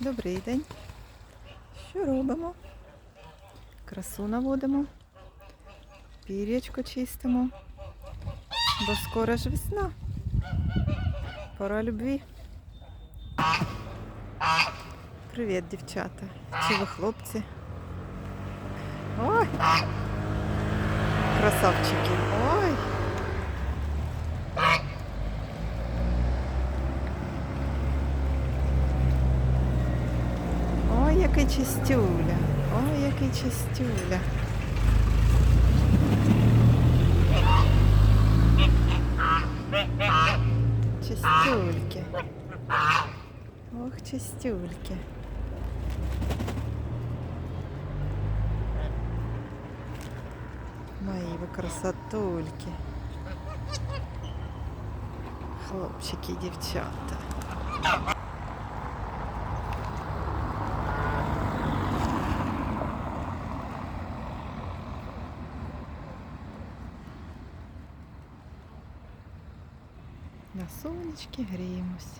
Добрий день. Що робимо? Красу наводимо, пір'ячко чистимо, бо скоро ж весна. Пора любві. Привіт, дівчата. Чи ви хлопці? Ой! Красавчики. Який чистюля. Ой, який чистюля. Чистюльки. Ох, чистюльки. Мої ви красотульки. Хлопчики, дівчата. На сонечки гріємось.